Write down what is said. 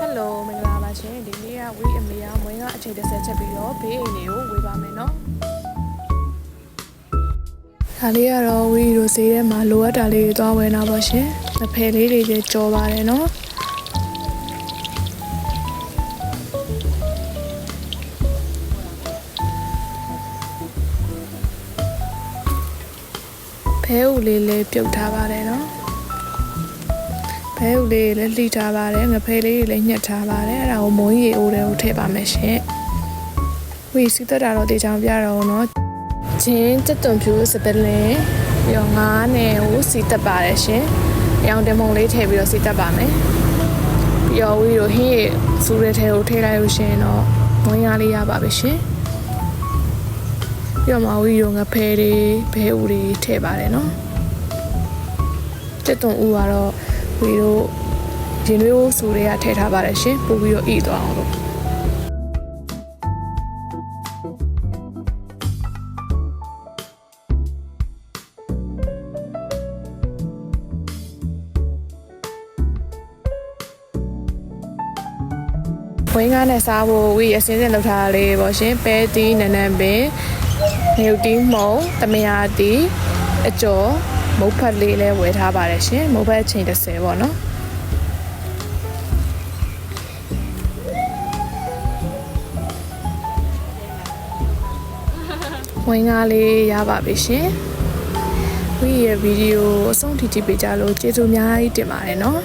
ဟယ်လိုမင်္ဂလာပါရှင်ဒီနေ့ကဝီအမေကမွေးကအချိန်တစ်ဆက်ချက်ပြီးတော့ဘေးအိမ်လေးကိုဝေပါမယ်နော်ဒါလေးကတော့ဝီတို့ဈေးထဲမှာလိုအပ်တာလေးတွေသွားဝယ်နာပါရှင်အဖယ်လေးတွေလည်းကြော်ပါတယ်နော်ဖဲဦးလေးလေးပြုတ်ထားပါတယ်နော် ဖဲဥလေးလည်းလှီထားပါတယ်ငဖဲလေးတွေလည်းညှက်ထားပါတယ်အဲ့ဒါကိုမုံရီအိုးတွေကိုထည့်ပါမယ်ရှင်ဝီစီတက်တာတော့တေချောင်းပြတော့နော်ချင်းတက်တွန်ဖြူစပလင်ရောငါးနဲ့ဟိုစီတက်ပါတယ်ရှင်ရောင်တမုံလေးထည့်ပြီးတော့စီတက်ပါမယ်ပြီးတော့ဝီတို့ဟင်းရစူးတဲ့ထဲကိုထည့်လိုက်လို့ရှင်တော့မွေးရလေးရပါပဲရှင်ပြီးတော့မဝီတို့ငဖဲတွေဘဲဥတွေထည့်ပါတယ်နော်တက်တွန်ဥကတော့ ဝီတို့ရင်သွေးကိုစူတွေကထည့်ထားပါတယ်ရှင်ပို့ပြီးတော့ဤသွားအောင်လို့ဝင်းကားနဲ့စားဖို့ဝီအစင်းစင်လောက်ထားတာလေးပေါ့ရှင်ပဲတီးနန်းနန်းပင်ငရုတ်တီးမုံတမယာတီးအကျော် မုတ်ဖက်လေးလည်းဝယ်ထားပါတယ်ရှင်မုတ်ဖက်အချိန်30ပေါ့နော်ဝင်းကားလေးရပါပြီရှင်ဝီရဲ့ဗီဒီယိုအဆုံးထိကြည့်ပေးကြလို့ကျေးဇူးအများကြီးတင်ပါတယ်နော်